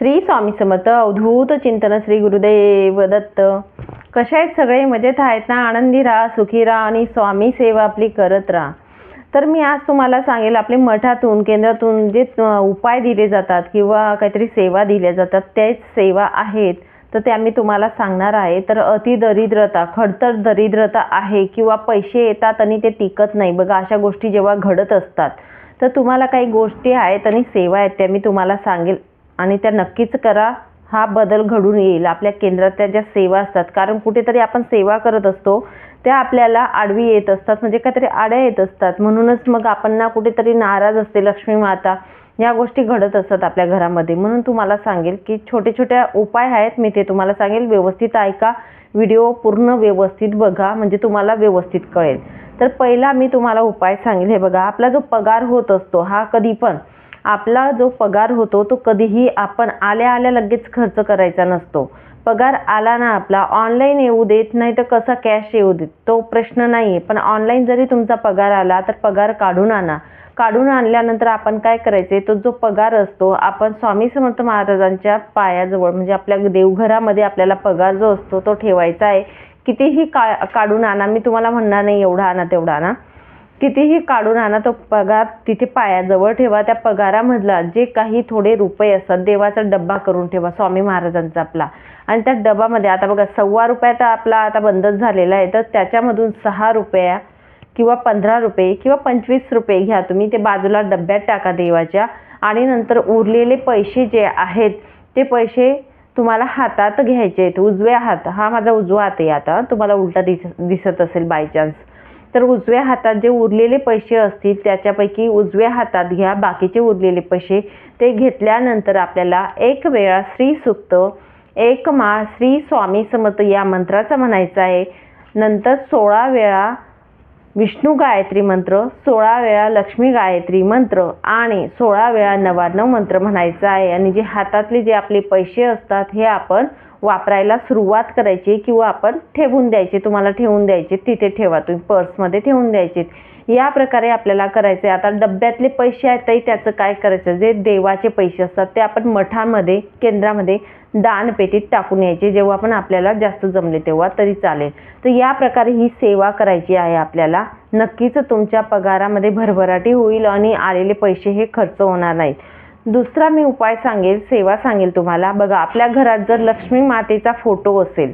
श्री स्वामी समर्थ अवधूत चिंतन श्री गुरुदेव दत्त. कशा आहेत सगळे? मजेत आहेत ना? आनंदी राहा सुखी राहा आणि स्वामी सेवा आपली करत राहा. तर मी आज तुम्हाला सांगेल आपले मठातून केंद्रातून जे उपाय दिले जातात किंवा काहीतरी सेवा दिल्या जातात त्याच सेवा आहेत. तर त्या मी तुम्हाला सांगणार आहे. तर अति दरिद्रता खडतर दरिद्रता आहे किंवा पैसे येतात आणि ते टिकत नाही. बघा अशा गोष्टी जेव्हा घडत असतात तर तुम्हाला काही गोष्टी आहेत आणि सेवा आहेत त्या मी तुम्हाला सांगेल. आणि त्या नक्कीच करा. हा बदल घडून येईल. आपल्या केंद्रात त्या ज्या सेवा असतात कारण कुठेतरी आपण सेवा करत असतो त्या आपल्याला आडवी येत असतात म्हणजे काहीतरी आड्या येत असतात. म्हणूनच मग आपण ना कुठेतरी नाराज असते लक्ष्मी माता. या गोष्टी घडत असतात आपल्या घरामध्ये. म्हणून तुम्हाला सांगेल की छोटे छोट्या उपाय आहेत. मी ते तुम्हाला सांगेल. व्यवस्थित ऐका. व्हिडिओ पूर्ण व्यवस्थित बघा म्हणजे तुम्हाला व्यवस्थित कळेल. तर पहिला मी तुम्हाला उपाय सांगेल. हे बघा आपला जो पगार होत असतो हा कधी पण आपला जो पगार होतो तो कधीही आपण आल्या आल्या लगेच खर्च करायचा नसतो. पगार आला ना आपला ऑनलाईन येऊ देत नाही तर कसा कॅश येऊ देत? तो प्रश्न नाही आहे पण ऑनलाईन जरी तुमचा पगार आला तर पगार काढून आणा. काढून आणल्यानंतर आपण काय करायचे तो जो पगार असतो आपण स्वामी समर्थ महाराजांच्या पायाजवळ म्हणजे आपल्या देवघरामध्ये आपल्याला पगार जो असतो तो ठेवायचा आहे. कितीही का काढून आणा. मी तुम्हाला म्हणणार नाही एवढा आणा तेवढा आणा. कितीही काढून आणा तो पगार तिथे पायाजवळ ठेवा. त्या पगारामधला जे काही थोडे रुपये असतात देवाचा डब्बा करून ठेवा स्वामी महाराजांचा आपला. आणि त्या डब्बामध्ये आता बघा सव्वा रुपयाचा आपला आता बंदच झालेला आहे. तर त्याच्यामधून सहा रुपया किंवा पंधरा रुपये किंवा पंचवीस रुपये घ्या. तुम्ही ते बाजूला डब्यात टाका देवाच्या. आणि नंतर उरलेले पैसे जे आहेत ते पैसे तुम्हाला हातात घ्यायचे आहेत. उजव्या हात हा माझा उजवा हात आहे आता. तुम्हाला उलटा दिस दिसत असेल बाय चान्स तर उजव्या हातात जे उरलेले पैसे असतील त्याच्यापैकी उजव्या हातात घ्या बाकीचे उरलेले पैसे. ते घेतल्यानंतर आपल्याला एक वेळा श्री सुक्त एक माळ श्री स्वामी समर्थ या मंत्राचा म्हणायचा आहे. नंतर सोळा वेळा विष्णू गायत्री मंत्र सोळा वेळा लक्ष्मी गायत्री मंत्र आणि सोळा वेळा नवाण्णव मंत्र म्हणायचा आहे. आणि जे हातातले जे आपले पैसे असतात हे आपण वापरायला सुरुवात करायची किंवा आपण ठेवून द्यायचे तुम्हाला ठेवून द्यायचे तिथे ठेवा. तुम्ही पर्समध्ये ठेवून द्यायचे. या प्रकारे आपल्याला करायचे आता डब्यातले पैसे आहेत तरी त्याचं काय करायचं? जे देवाचे पैसे असतात ते आपण मठामध्ये केंद्रामध्ये दानपेटीत टाकून यायचे. जेव्हा पण आपल्याला जास्त जमले तेव्हा तरी चालेल. तर या प्रकारे ही सेवा करायची आहे आपल्याला. नक्कीच तुमच्या पगारामध्ये भरभराटी होईल आणि आलेले पैसे हे खर्च होणार नाहीत. दुसरा मी उपाय सांगेल सेवा सांगेल तुम्हाला. बघा आपल्या घरात जर लक्ष्मी मातेचा फोटो असेल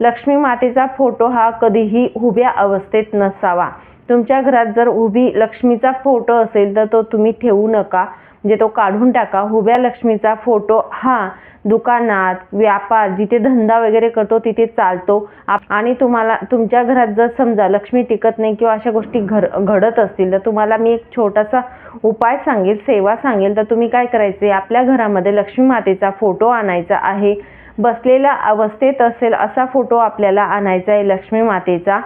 लक्ष्मी मातेचा फोटो हा कधीही उभ्या अवस्थेत नसावा. तुमच्या घरात जर उभी लक्ष्मीचा फोटो असेल तर तो तुम्ही ठेवू नका. म्हणजे तो काढून टाका. उभ्या लक्ष्मीचा फोटो हा दुकानात व्यापार जिथे धंदा वगैरे करतो तिथे चालतो. आप- आणि तुम्हाला तुमच्या घरात जर समजा लक्ष्मी टिकत नाही किंवा अशा गोष्टी घर घडत असतील तर तुम्हाला मी एक छोटासा उपाय सांगेल सेवा सांगेल. तर तुम्ही काय करायचे? आपल्या घरामध्ये लक्ष्मी मातेचा फोटो आणायचा आहे. बसलेल्या अवस्थेत असेल असा फोटो आपल्याला आणायचा आहे लक्ष्मी मातेचा.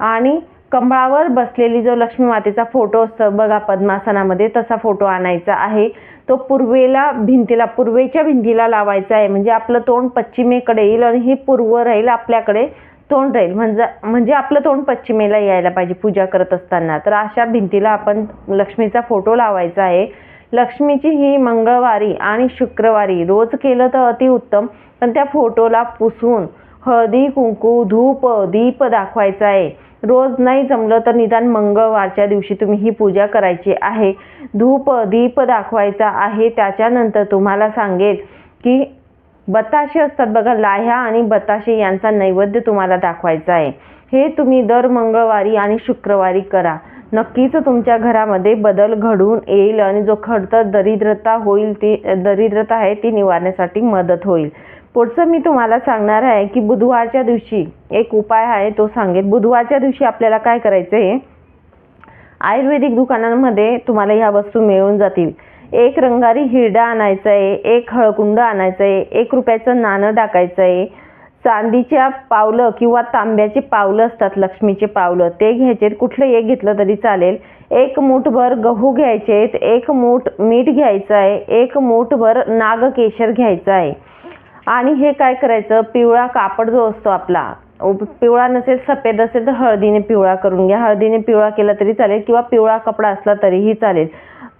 आणि कमळावर बसलेली जो लक्ष्मी मातेचा फोटो असतो बघा पद्मासनामध्ये तसा फोटो आणायचा आहे. तो पूर्वेला भिंतीला पूर्वेच्या भिंतीला लावायचा आहे. म्हणजे आपलं तोंड पश्चिमेकडे येईल आणि ही पूर्व राहील आपल्याकडे तोंड राहील. म्हणजे म्हणजे आपलं तोंड पश्चिमेला यायला पाहिजे पूजा करत असताना. तर अशा भिंतीला आपण लक्ष्मीचा फोटो लावायचा आहे. लक्ष्मीची ही मंगळवारी आणि शुक्रवारी रोज केलं तर अतिउत्तम पण त्या फोटोला पुसून हळदी कुंकू धूप दीप दाखवायचा आहे. रोज नाही जमलं तर निदान मंगळवारच्या दिवशी तुम्ही ही पूजा करायची आहे. धूप दीप दाखवायचा आहे. त्याच्यानंतर तुम्हाला सांगेल की बताशे असतात बघा लाह्या आणि बताशे यांचा नैवेद्य तुम्हाला दाखवायचा आहे. हे तुम्ही दर मंगळवारी आणि शुक्रवारी करा. नक्कीच तुमच्या घरामध्ये बदल घडून येईल आणि जो खडतर दरिद्रता होईल ती दरिद्रता आहे ती निवारण्यासाठी मदत होईल. पुढचं मी तुम्हाला सांगणार आहे की बुधवारच्या दिवशी एक उपाय आहे तो सांगेल बुधवारच्या दिवशी आपल्याला काय करायचं आहे आयुर्वेदिक दुकानांमध्ये तुम्हाला ह्या वस्तू मिळून जातील. एक रंगारी हिरडा आणायचा आहे एक हळकुंड आणायचं आहे एक रुपयाचं नाणं टाकायचं आहे चांदीच्या पावलं किंवा तांब्याचे पावलं असतात लक्ष्मीचे पावलं ते घ्यायचे कुठलं एक घेतलं तरी चालेल. एक मूठभर गहू घ्यायचे आहेत एक मूठ मीठ घ्यायचं आहे एक मूठभर नागकेशर घ्यायचं आहे आणि हे काय करायचं? पिवळा कापड जो असतो आपला पिवळा नसेल सफेद असेल तर हळदीने पिवळा करून घ्या. हळदीने पिवळा केला तरी चालेल किंवा पिवळा कपडा असला तरीही चालेल.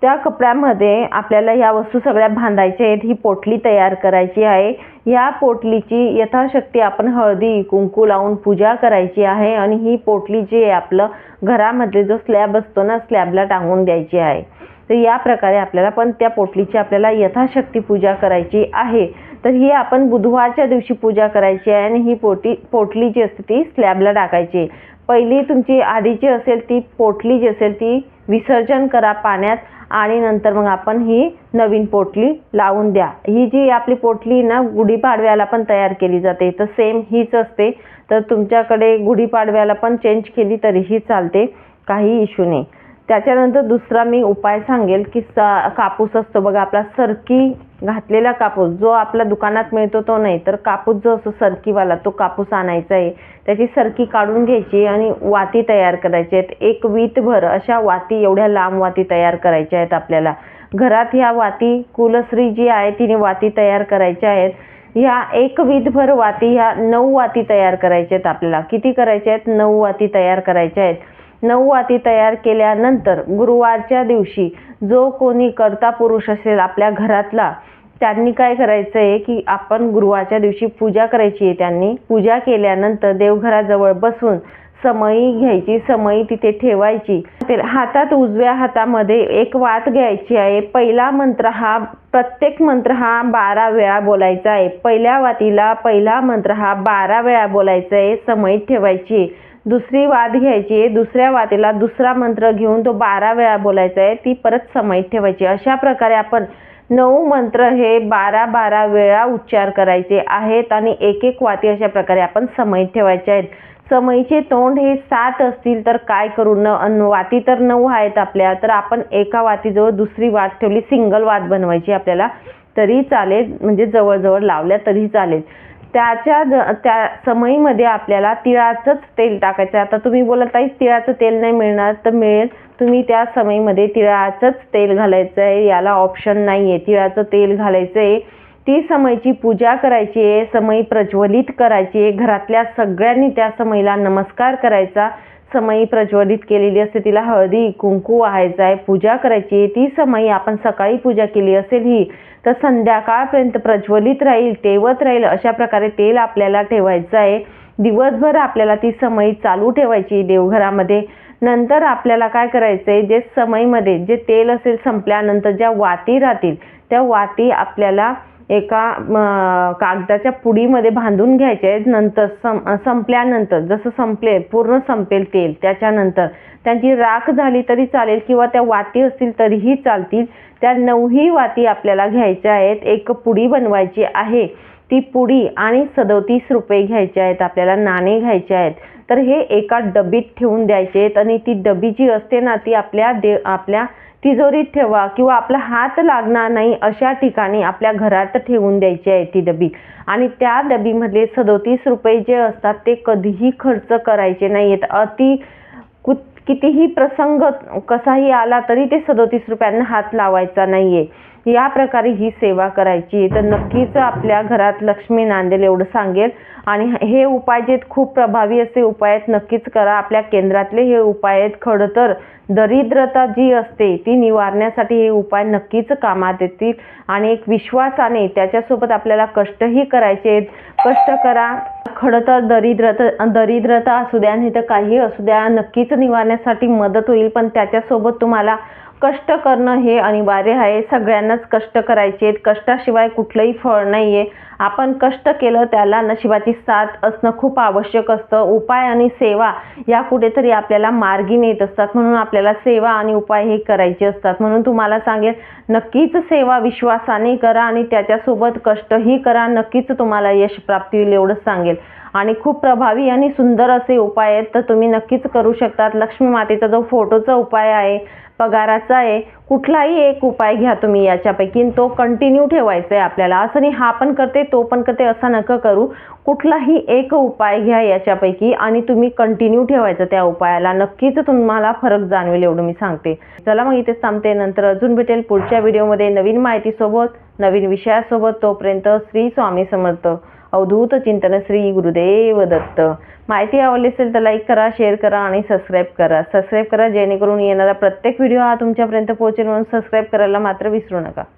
त्या कपड्यामध्ये आपल्याला या वस्तू सगळ्या बांधायच्या आहेत. ही पोटली तयार करायची आहे. या पोटलीची यथाशक्ती आपण हळदी कुंकू लावून पूजा करायची आहे आणि ही पोटली जी आहे आपलं घरामधले जो स्लॅब असतो ना स्लॅबला टांगून द्यायची आहे. तर या प्रकारे आपल्याला पण त्या पोटलीची आपल्याला यथाशक्ती पूजा करायची आहे. तर ही आपण बुधवारच्या दिवशी पूजा करायची आहे आणि ही पोटी पोटली जी असते ती स्लॅबला टाकायची पहिली तुमची आधीची असेल ती पोटली जी असेल ती विसर्जन करा पाण्यात आणि नंतर मग आपण ही नवीन पोटली लावून द्या. ही जी आपली पोटली ना गुढीपाडव्याला पण तयार केली जाते तर सेम हीच असते. तर तुमच्याकडे गुढीपाडव्याला पण चेंज केली तरीही चालते काही इशू नाही. त्याच्यानंतर दुसरा मी उपाय सांगेल की सा कापूस असतो बघा आपला सरकी घातलेला कापूस जो आपल्या दुकानात मिळतो तो नाही तर कापूस जो असतो सरकीवाला तो कापूस आणायचा आहे. त्याची सरकी काढून घ्यायची आणि वाती तयार करायची आहेत. एक वीतभर अशा वाती एवढ्या लांब वाती तयार करायच्या आहेत आपल्याला. घरात ह्या वाती कुलश्री जी आहे तिने वाती तयार करायच्या आहेत. ह्या एक वीतभर वाती ह्या नऊ वाती तयार करायच्या आहेत आपल्याला. किती करायच्या आहेत? नऊ वाती तयार करायच्या आहेत. नऊ वाती तयार केल्यानंतर गुरुवारच्या दिवशी जो कोणी कर्ता पुरुष असेल आपल्या घरातला त्यांनी काय करायचं आहे की आपण गुरुवारच्या दिवशी पूजा करायची आहे त्यांनी. पूजा केल्यानंतर देवघराजवळ बसून समई घ्यायची समई तिथे ठेवायची. हातात उजव्या हातामध्ये एक वात घ्यायची आहे. पहिला मंत्र हा प्रत्येक मंत्र हा बारा वेळा बोलायचा आहे. पहिल्या वातीला पहिला मंत्र हा बारा वेळा बोलायचा आहे. समईत ठेवायची आहे. दुसरी वाद घ्यायची आहे. दुसऱ्या वातीला दुसरा मंत्र घेऊन तो बारा वेळा बोलायचा आहे. ती परत समईत ठेवायची अशा प्रकारे आपण नऊ मंत्र हे बारा बारा वेळा उच्चार करायचे आहेत आणि एक एक वाती अशा प्रकारे आपण समईत ठेवायचे आहेत. समईचे तोंड हे सात असतील तर काय करू न वाती तर नऊ आहेत आपल्या तर आपण एका वातीजवळ दुसरी वात ठेवली सिंगल वात बनवायची आपल्याला तरी चालेल म्हणजे जवळजवळ लावल्या तरी चालेल. त्याच्या ज- त्या समईमध्ये आपल्याला तिळाचंच तेल टाकायचं आहे. आता तुम्ही बोलत आहे तिळाचं तेल नाही मिळणार तर मिळेल. तुम्ही त्या समईमध्ये तिळाचंच तेल घालायचं आहे याला ऑप्शन नाही आहे तिळाचं तेल घालायचं आहे. ती समईची पूजा करायची आहे समई प्रज्वलित करायची आहे. घरातल्या सगळ्यांनी त्या समईला नमस्कार करायचा. समई प्रज्वलित केलेली असते. तिला हळदी कुंकू व्हायचं आहे पूजा करायची. आहे ती समई आपण सकाळी पूजा केली असेल ही तर संध्याकाळपर्यंत प्रज्वलित राहील तेवत राहील अशा प्रकारे तेल आपल्याला ठेवायचं आहे. दिवसभर आपल्याला ती समई चालू ठेवायची देवघरामध्ये. नंतर आपल्याला काय करायचं आहे? जे समईमध्ये जे तेल असेल संपल्यानंतर ज्या वाती राहतील त्या वाती आपल्याला एका कागदाच्या पुडीमध्ये बांधून घ्यायचे आहेत नंतर सं संपल्यानंतर जसं संपले पूर्ण संपेल तेल त्याच्यानंतर. त्यांची राख झाली तरी चालेल किंवा त्या वाती असतील तरीही चालतील. त्या नऊही वाती आपल्याला घ्यायच्या आहेत. एक पुडी बनवायची आहे. ती पुडी आणि सदोतीस रुपये घ्यायचे आहेत आपल्याला नाणे घ्यायचे आहेत. तर हे एका डबीत ठेवून द्यायचे आहेत आणि ती डबी जी असते ना ती आपल्या दे आपल्या तिजोरीत ठेवा किंवा आपला हात लागणार नाही अशा ठिकाणी आपल्या घरात ठेवून द्यायची आहे ती डबी. आणि त्या डबीमधले सदोतीस रुपये जे असतात ते कधीही खर्च करायचे नाही आहेत अति कितीही प्रसंग कसाही आला तरी ते सदोतीस रुपयांना हात लावायचा नाहीये. या प्रकारे ही सेवा करायची. तर नक्कीच आपल्या घरात लक्ष्मी नांदेल एवढं सांगेल. आणि हे उपाय जे खूप प्रभावी असे उपाय आहेत नक्कीच करा. आपल्या केंद्रातले हे उपाय आहेत खडं तर दरिद्रता जी असते ती निवारण्यासाठी हे उपाय नक्कीच कामात येतील. आणि एक विश्वासाने त्याच्यासोबत आपल्याला कष्टही करायचे आहेत. कष्ट करा. खरं तर दरिद्रता दरिद्रता असू द्या नाही तर काही असू द्या नक्कीच निवारण्यासाठी मदत होईल. पण त्याच्यासोबत तुम्हाला कष्ट करणं हे अनिवार्य आहे. सगळ्यांनाच कष्ट करायचे आहेत. कष्टाशिवाय कुठलंही फळ नाही आहे आपण कष्ट केलं त्याला नशिबाची साथ असणं खूप आवश्यक असतं. उपाय आणि सेवा या कुठेतरी आपल्याला मार्गी नेत असतात. म्हणून आपल्याला सेवा आणि उपाय हे करायचे असतात. म्हणून तुम्हाला सांगेल नक्कीच सेवा विश्वासाने करा आणि त्याच्यासोबत कष्टही करा. नक्कीच तुम्हाला यश प्राप्ती होईल एवढंच सांगेल. आणि खूप प्रभावी आणि सुंदर असे उपाय आहेत तर तुम्ही नक्कीच करू शकतात. लक्ष्मी मातेचा जो फोटोचा उपाय आहे पगाराचा आहे कुठलाही एक उपाय घ्या तुम्ही याच्यापैकी. आणि तो कंटिन्यू ठेवायचा आहे आपल्याला. असं नाही हा पण करते तो पण करते असा नका करू. कुठलाही एक उपाय घ्या याच्यापैकी आणि तुम्ही कंटिन्यू ठेवायचं त्या उपायाला. नक्कीच तुम्हाला फरक जाणवेल एवढं मी सांगते. चला मग इथेच थांबते. नंतर अजून भेटेल पुढच्या व्हिडिओमध्ये नवीन माहितीसोबत नवीन विषयासोबत. तोपर्यंत श्री स्वामी समर्थ. अवधूत चिंतन श्री गुरुदेव दत्त. माहिती आवडली असेल तर लाईक करा शेअर करा आणि सबस्क्राईब करा. सबस्क्राईब करा जेणेकरून येणारा प्रत्येक व्हिडिओ हा तुमच्यापर्यंत पोहोचेल म्हणून सबस्क्राईब करायला मात्र विसरू नका.